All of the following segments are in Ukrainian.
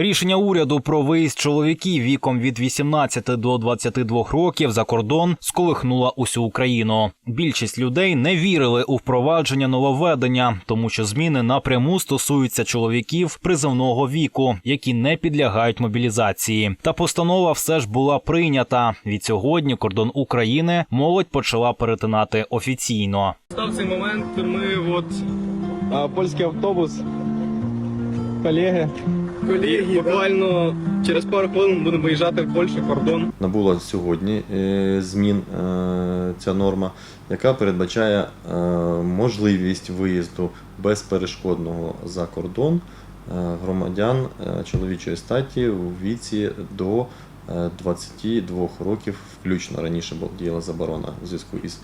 Рішення уряду про виїзд чоловіків віком від 18 до 22 років за кордон сколихнула усю Україну. Більшість людей не вірили у впровадження нововведення, тому що зміни напряму стосуються чоловіків призовного віку, які не підлягають мобілізації. Та постанова все ж була прийнята. Від сьогодні кордон України молодь почала перетинати офіційно. Став цей момент. Ми от а, польський автобус, колеги. Колеги, буквально через пару хвилин будемо виїжджати в Польщу кордон. Набула сьогодні е, змін е, ця норма, яка передбачає е, можливість виїзду безперешкодного за кордон громадян чоловічої статі у віці до 22 років, включно раніше діяла заборона у зв'язку із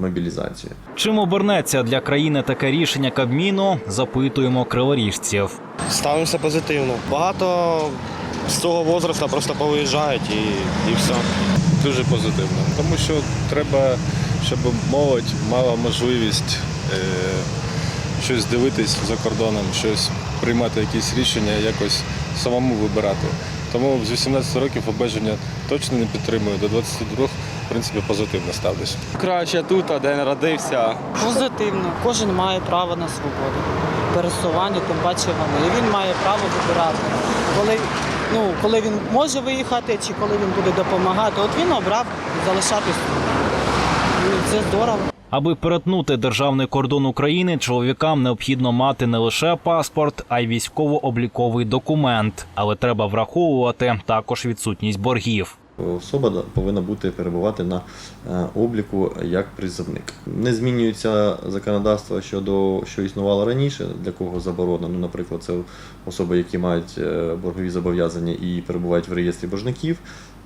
мобілізацією. Чим обернеться для країни таке рішення Кабміну? Запитуємо криворіжців. Ставимося позитивно. Багато з цього возрасту просто повиїжджають і, і все. дуже позитивно, тому що треба, щоб молодь мала можливість е, щось дивитись за кордоном, щось приймати якісь рішення, якось самому вибирати. Тому з 18 років обмеження точно не підтримую. До 22 в принципі позитивно ставлюсь. Краще тут, де народився. Позитивно. Кожен має право на свободу. Пересування, тим паче вони. І він має право вибирати. Коли, ну, коли він може виїхати чи коли він буде допомагати, от він обрав залишатись. Це здорово. Аби перетнути державний кордон України, чоловікам необхідно мати не лише паспорт, а й військово-обліковий документ. Але треба враховувати також відсутність боргів. Особа повинна бути перебувати на е, обліку як призовник. Не змінюється законодавство щодо що існувало раніше, для кого заборона. Ну, наприклад, це особи, які мають е, боргові зобов'язання і перебувають в реєстрі боржників.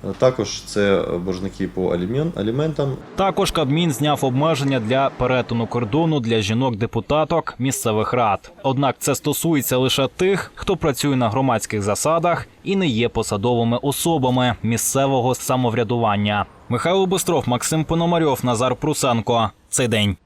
Е, Також це боржники по аліментам, Також Кабмін зняв обмеження для перетину кордону для жінок-депутаток місцевих рад. Однак це стосується лише тих, хто працює на громадських засадах і не є посадовими особами місцевого самоврядування. Михайло Бостров, Максим Пономарьов, Назар Прусенко. Цей день.